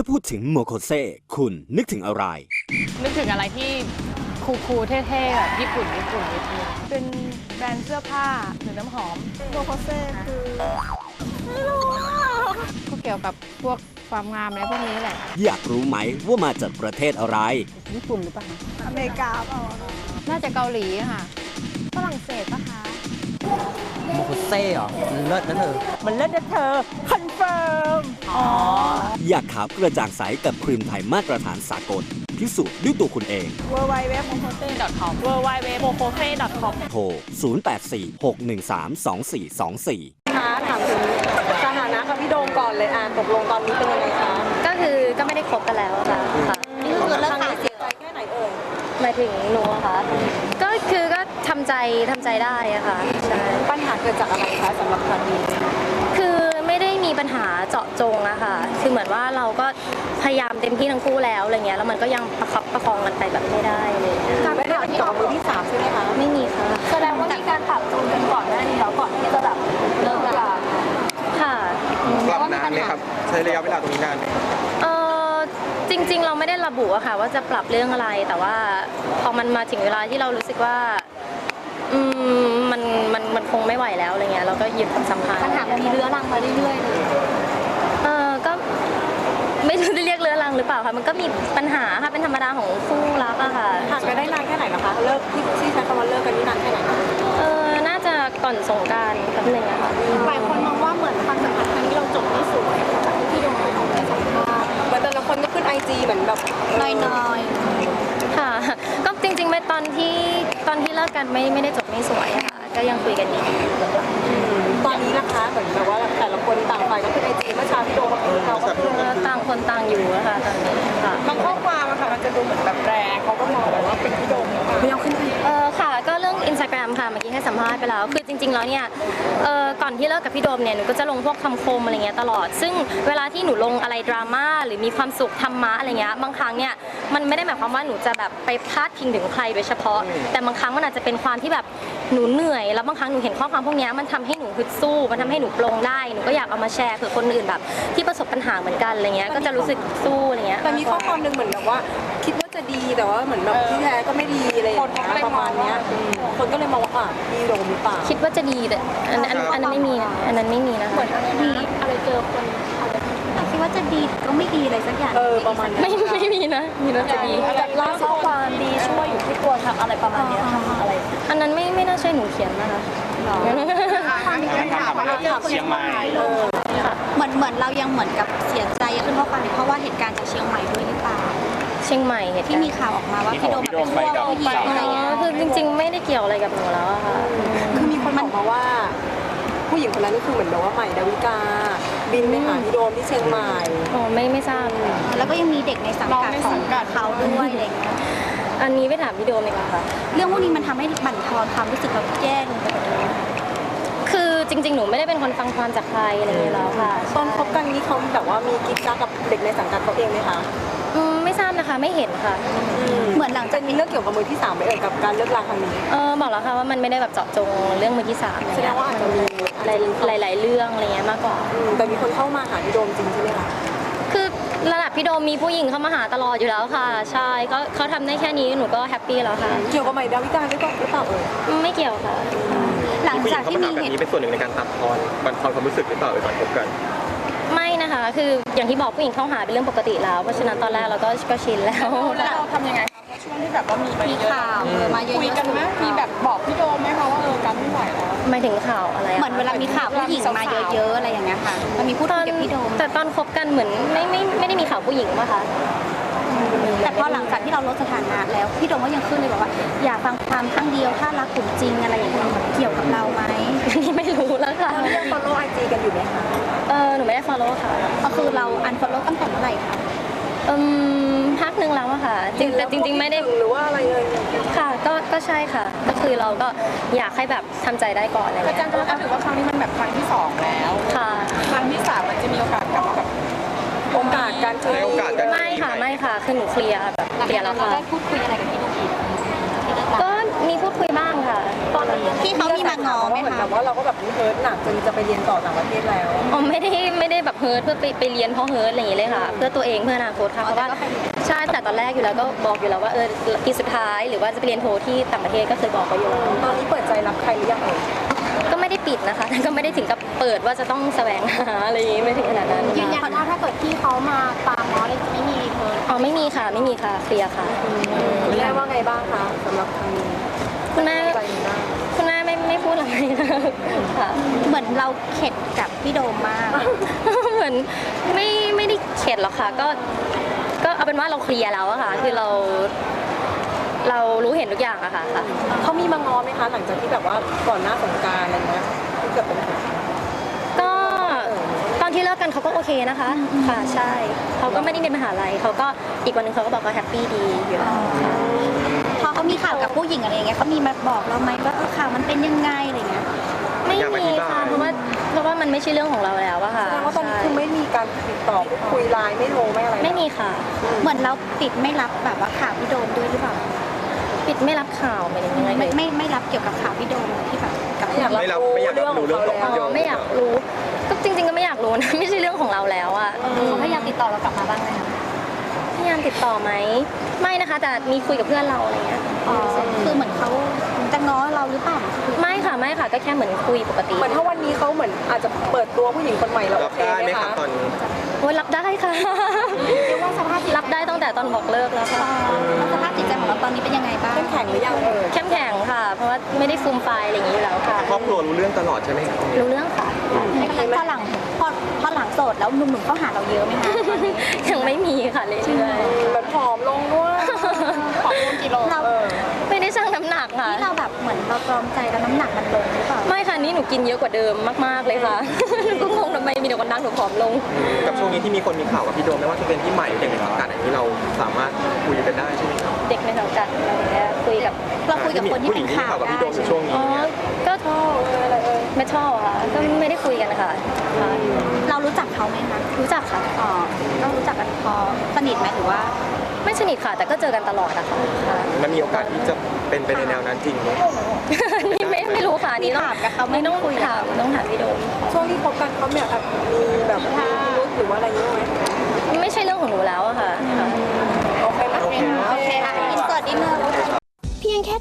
ถ้าพูดถึงโมโคเซคุณนึกถึงอะไร นึกถึงอะไรที่คูลๆเท่ๆแบบญี่ปุ่นญี่ปุ่นนิดนึงเป็นแบรนด์เสื้อผ้าหรือน้ำหอมโบโคเซ่คือก็เกี่ยวกับพวกความงามอะไรพวกนี้แหละ อยากรู้ไหมว่ามาจากประเทศอะไร ญี่ปุ่นหรือเปล่า อเมริกาเปล่าน่าจะเกาหลีอะค่ะ ฝรั่งเศสปะคะโมโคเซ่เหรอมันเลิศนะเธอ มันเลิศนะเธอ คอนเฟิร์ม อ๋อ อยากขาวกระจ่างใสกับครีมไทยมาตรฐานสากล พิสูจน์ด้วยตัวคุณเอง w w w m o k o s e com w w w m o k o s e com โทร 0846132424คะถามถึงสถานะกับพี่โดมก่อนเลยอะตกลงตอนนี้เป็นยังไงคะ ก็คือก็ไม่ได้คบกันแล้วค่ะค่ะ นี่คือเลิกขายเสียใจแค่ไหนเอ่ย หมายถึงหนูอะค่ะ ก็คือก็ ทำใจทำใจได้อะค่ะใช่ปัญหาเกิดจากอะไรคะสำหรับครั้งนี้คือไม่ได้มีปัญหาเจาะจงอะค่ะ คือเหมือนว่าเราก็พยายามเต็มที่ทั้งคู่แล้วอะไรเงี้ยแล้วมันก็ยังประคับประคองกันไปแบบไม่ได้เลย ไม่ได้เป็นกับมือที่สามใช่ไหมคะไม่มีค่ะ แสดงว่ามีการปรับจูนกันก่อนหน้านี้แล้วก่อนที่จะแบบเลิกกันค่ะ ปรับนานไหมครับใช้ระยะเวลาตรงนี้นานไหมเออจริงๆ เราไม่ได้ระบุอะค่ะ ว่าจะปรับเรื่องอะไรแต่ว่าพอมันมาถึงเวลาที่เรารู้สึกว่า อืมมันมันมันคงไม่ไหวแล้วอะไรเงี้ยเราก็หยุดความสัมพันธ์ปัญหามันมีเรื้อรังมาเรื่อยๆเลยเออก็ไม่รู้จะเรียกเรื้อรังหรือเปล่าคะมันก็มีปัญหาค่ะเป็นธรรมดาของคู่รักอะค่ะห่างกันได้นานแค่ไหนนะคะเลิกที่ที่ใช้คำว่าเลิกกันนี่นานแค่ไหนคะเออน่าจะก่อนสงกรารแป๊บหนึงอะค่ะ หลายคนมองว่าเหมือนความสัมพันธ์ครั้งนี้เราจบไม่สวยจากที่พี่โดมเคยออกมาสัมภาษณ์เหมือนแต่ละคนก็ขึ้นไอจีเหมือนแบบน้อย ค่ะ ก็จริงๆไม่ตอนที่ตอนที่เลิกกันไม่ไม่ได้จบไม่สวยอะค่ะ ก็ยังคุยกันดีตอนนี้นะคะเหมือนแบบว่าแต่ละคนต่างฝ่ายก็ขึ้นไอจีเมื่อเช้าพี่โดมเขาขึ้นเขาก็ขึ้นเออต่างคนต่างอยู่อะค่ะตอนนี้ค่ะบางข้อความอะ ให้สัมภาษณ์ไปแล้ว คือจริง ๆ แล้วเนี่ยเออก่อนที่เลิกกับพี่โดมเนี่ยหนูก็จะลงพวกคำคมอะไรเงี้ยตลอด ซึ่งเวลาที่หนูลงอะไรดราม่าหรือมีความสุขธรรมะอะไรเงี้ยบางครั้งเนี่ยมันไม่ได้หมายความว่าหนูจะแบบไปพาดพิงถึงใครโดยเฉพาะ แต่บางครั้งมันอาจจะเป็นความที่แบบหนูเหนื่อย แล้วบางครั้งหนูเห็นข้อความพวกเนี้ยมันทำให้หนูฮึดสู้มันทำให้หนูปลงได้หนูก็อยากเอามาแชร์เผื่อคนอื่นแบบ ที่ประสบปัญหาเหมือนกันอะไรเงี้ยก็จะรู้สึกสู้อะไรเงี้ย แต่มีข้อความหนึ่งเหมือนแบบว่าคิดว่า จะดีแต่ว่าเหมือนแบบที่แท้ก็ไม่ดีอะไรอย่างเงี้ยประมาณเนี้ยคนก็เลยมองว่าอะพี่โดมหรือเปล่าคิดว่าจะดีแต่อันอันอันนั้นไม่มีนะอันนั้นไม่มีนะคะมีอะไรเจอคนอะไรคิดว่าจะดีก็ไม่ดีอะไรสักอย่างเออประมาณนั้นไม่ไม่มีนะมีน่าจะดีล่าสุดความดีช่วยอยู่ที่ตัวทำอะไรประมาณเนี้ยทำอะไรอันนั้นไม่ไม่น่าใช่หนูเขียนนะคะความดีเป็นข่าวเราเจอคนเชียงใหม่ค่ะเหมือนเหมือนเรายังเหมือนกับเสียใจขึ้นเพราะความเพราะว่าเหตุการณ์จากเชียงใหม่ด้วยหรือเปล่า เชียงใหม่เหตุที่การมีณ์ข่าวออกมาว่าพี่โดมแบบไปทั่วผู้หญิงอะไรอ๋เงี้ยอคือจริงๆ ไม่ได้เกี่ยวอะไรกับหนูแล้วอะค่ะ คือมีคนบอกมาว่า ผู้หญิงคนนั้นก็คือเหมือนแบบว่าใหม่ดาวิกา บินไปหาพี่โดมที่เชียงใหม่ อ๋อไม่ไม่ทราบค่ะแล้วก็ยังมีเด็กในสังกัดของเขาด้วยอะไรเงี้ยอันนี้ไปถามพี่โดมดีกว่าค่ะ เรื่องพวกนี้มันทำให้บั่นทอนความรู้สึกเราแย่ลงไปหมดเลยคือจริง ๆ หนูไม่ได้เป็นคนฟังความจากใครอะไรอย่างเงี้ยแล้วค่ะตอนคบกันนี้เขาแบบว่ามีกิ๊กกักกับเด็กในสังกัดเขาเองไหมคะอืมไม่ทราบ นะคะไม่เห็นค่ะ เหมือนหลังจากมีเรื่องเกี่ยวกับมือที่สามไหมเอ่ยกับการเลิกราครั้งนี้เออบอกแล้วค่ะว่ามันไม่ได้แบบเจาะจงเรื่องมือที่สามอะไรแสดเงี้งยว่าอาจจะมีหลายหลาย ๆ เรื่องอะไรเงี้ยมากกว่า อืมแต่มีคนเข้ามาหาพี่โดมจริงใช่ไหมคะคือระดับพี่โดมมีผู้หญิงเข้ามาหาตลอดอยู่แล้วค่ะ ใช่ก็เขาทำได้แค่นี้หนูก็แฮปปี้แล้วค่ะ เกี่ยวกับใหม่ดาวิกาหรือเปล่าหรือเปล่าเอ่ยไม่เกี่ยวค่ะ หลังผู้หญิจากงเขาที่มามีหาแบบเหตุนี้เป็นส่วนหนึ่งในการตัดทอนบันทอนความรู้สึกหรือเปล่าเอ่ยก่อนคบกัน ไม่นะคะ คืออย่างที่บอกผู้หญิงเข้าหาเป็นเรื่องปกติแล้ว เพราะฉะนั้นตอนแรกเราก็ก็ชินแล้ว แล้วเราทำยังไงคะเพราะช่วงที่แบบว่ามีมามีเยอะข่าวเออมาเยอะคุยๆกันไหมมีแบบบอกพี่โดมไหมคะว่าเออกันไม่ไหวแล้ว ไม่ถึงข่าวอะไระเหมือนเวลามีข่าวผู้หญิงมาเยอะๆอะไรอย่างเงี้ยค่ะ มันมีพูดตคุอยนกับพี่โดม แต่ตอนคบกันเหมือนไม่ไม่ไม่ได้มีข่าวผู้หญิงป่ะคะ แต่พอหลังจากที่เราลดสถานะแล้ว พี่โดมก็ยังขึ้นเลยบอกว่า อย่าฟังความข้างเดียวถ้ารักกลุ่มจริงอะไรอย่างเงี้ยเกี่ยวกับเราไหม ไม่รู้แล้วค่ะยัง follow ไอจีกันอยู่ไหมคะเออหนูไม่ได้ follow ค่ะก็คือเราอันฟอลโล่ตั้งแต่เมื่อไหร่คะอืมพักหนึ่งแล้วอะค่ะจริงแต่จริง ๆ ไม่ได้ หรือว่าอะไรเลยค่ะ ก็ ก็ใช่ค่ะ ก็คือเราก็อยากให้แบบทำใจได้ก่อนอะไรอาจาเงี้รยย์ก็ถือว่าครั้งนี้มันแบบครั้งที่สองแล้ว ค่ะ ครั้งที่สามมันจะมีโอกาสกลับมาแบบ โอ กาสการเจอให้โอกาสกัน ไม่ค่ะไม่ค่ะคือหนูเคลียร์แบบเคลียร์แล้วค่ะ ได้พูดคุยอะไรกับพี่โดมอีกก็มีพูดคุยบ้างค่ะพี่เขามีมางอไหมเหมือนคะแบบว่าเราก็แบบเฮิร์ตหนักจนจะไปเรียนต่อต่างประเทศแล้ว อ๋อไม่ได้ไม่ได้แบบเฮิร์ตเพื่อไปไปเรียนเพราะเฮิร์ตอะไรอย่างเงี้ยเลยค่ะ เพื่อตัวเองเพื่ออนาคตค่ะเพราะว่าใช่แต่ตอนแรกอยู่แล้วก็บอกอยู่แล้วว่าเออปีสุดท้ายหรือว่าจะไปเรียนโทที่ต่างประเทศก็เคยบอกเขาอยู่แล้วตอนนี้เปิดใจรับใครหรือยังเอ่ย ก็ไม่ได้ปิดนะคะแต่ก็ไม่ได้ถึงกับเปิดว่าจะต้องแสวงหาอะไรอย่างงี้ไม่ถึงขนาดนั้นยืนยันว่าถ้าเกิดพี่เขามาตามง้อเลยจะไม่มีเธออ๋อไม่มีค่ะไม่มีค่ะเคลียร์ค่ะ คุณแม่ว่าไงบ้างคะสำหรับครั้งนี้คุณแม่ใจดีมากคุณแม่ไม่ไม่พูดอะไรนะค่ะ เหมือนเราเข็ดกับพี่โดมมาก เหมือนไม่ไม่ได้เข็ดหรอกค่ะ ก็ ก็เอาเป็นว่าเราเคลียร์แล้วอะค่ะ คือเรา เรารู้เห็นทุกอย่างอะค่ะค่ะ เขามีมางอไหมคะ หลังจากที่แบบว่าก่อนหน้าสงกรารอะไรเงี้ยที่เกิดเป็นก็ตอนที่เลิกกันเขาก็โอเคนะคะ ค่ะใช่เขาก็ไม่ได้มีปัญหาอะไรเขาก็อีกวันหนึ่งเขาก็บอกเขาแฮปปี้ดีอยู่แล้วค่ะ พอเขามีข่าวกับผู้หญิงอะไรอย่างเงี้ยเขามีมาบอกเราไหมว่าเออข่าวมันเป็นยังไงอะไรเงี้ยไม่อยากอมีธิบายค่ะเพราะว่าเพราะว่ามันไม่ใช่เรื่องของเราแล้วอะค่ะแสดงว่าตอนนี้ใช่คือไม่มีการติดต่อคุยไลน์ไม่โทรไม่อะไรไม่มีค่ะ เหมือนเราปิดไม่รับแบบว่าข่าวพี่โดมด้วยหรือเปล่า ปิดไม่รับข่าวไม่ได้ยังไงไม่เลยไม่ไม่รับเกี่ยวกับข่าวพี่โดมที่แบบกับไม่อยากไม่รับไม่อยากรับรู้เรื่องของอ๋พี่โดอมไม่อยากรู้ ก็จริง ๆ ก็ไม่อยากรู้นะไม่ใช่เรื่องของเราแล้วอะเขาพยายามติดต่อเรากลับมาบ้างไหมคะพยายามติดต่อไหมไม่นะคะ แต่มีคุยกับเพื่อนเราอะไรเงี้ยอ๋อคือเหมือนเขาจะง้อเราหรือเปล่าไม่ค่ะไม่ค่ะ ก็แค่เหมือนคุยปกติเหมือนถ้าวันนี้เขาเหมือนอาจจะเปิดตัวผู้หญิงคนใหม่เราโอรับเคได้ไหไหมมครัคะบตอนนี้โอ้ยรับได้ค่ะเรียกว่าสภาพจิตรับได้ตั้ง แต่ตอนบอกเลิกแล้วค่ะแล้วสภาพจิตใจของเราตอนนี้เป็นยังไงบ้างเข้มแข็งหรือยังเอ่ยเข้มแข็งค่ะ เพราะว่าไม่ได้ฟูมไฟายอะไรอย่างนี้อยู่แล้วค่ะ ครอบครัวรู้เรื่องตลอดใช่ไหมครับ รู้เรื่องค่ะพอหลัง พอพอหลังโสดแล้วหนุ่มๆเขาหาเราเยอะไหมคะยังไม่มีค่ะเรื่อยเหมือนผอมลงด้วยขอลงกิโลเราเออๆไม่ได้ชั่งน้ำหนักค่ะที่เราแบบเหมือนเราตรอมใจแล้วน้ำหนักมันลงหรือเปล่าไม่ค่ะนี่หนูกินเยอะกว่าเดิมมากๆเลยค่ะหนูก็งงทำไมมีแต่คนนั่งหนูผอมลง กับช่วงนี้ที่มีคนมีข่าวกับพี่โดมไม่ว่าจะเป็นที่ใหม่หรือเด็กในสังกัดอันนี้เราสามารถคุยกันได้ใช่ไหมครับเด็กในสังกัดอะไรอย่างเงี้ยคุยกับเราคุยกับคนที่ผู้หเป็ญินงที่มีข่าวข่าวกับได้พี่โดมในช่วงนี้อ๋อเนี่ยก็ชอบอะไรเอ่ย ไม่ชอบค่ะ ก็ไม่ได้คุยกันค่ะค่ะเรารู้จักเขาไหมคะรู้จักค่ะ อ๋อก็รู้จักกันพอสนิทไหมหรือว่าไม่สนิทค่ะ แต่ก็เจอกันตลอดอะค่ะค่ะมันมีโอกาสที่จะเป็นไปในแนวนั้นจริงไหมนี่ไม่ไม่รู้ค่ะอันนี่ต้องถามกับเขาไม่ไม่ต้องคุยถามต้องถามพี่โดม ช่วงที่คบกันเขาแบบแอบมีแบบมีพิรุธหรือว่าอะไรเงี้ยไหม ไม่ใช่เรื่องของหนูแล้วอะค่ะค่ะ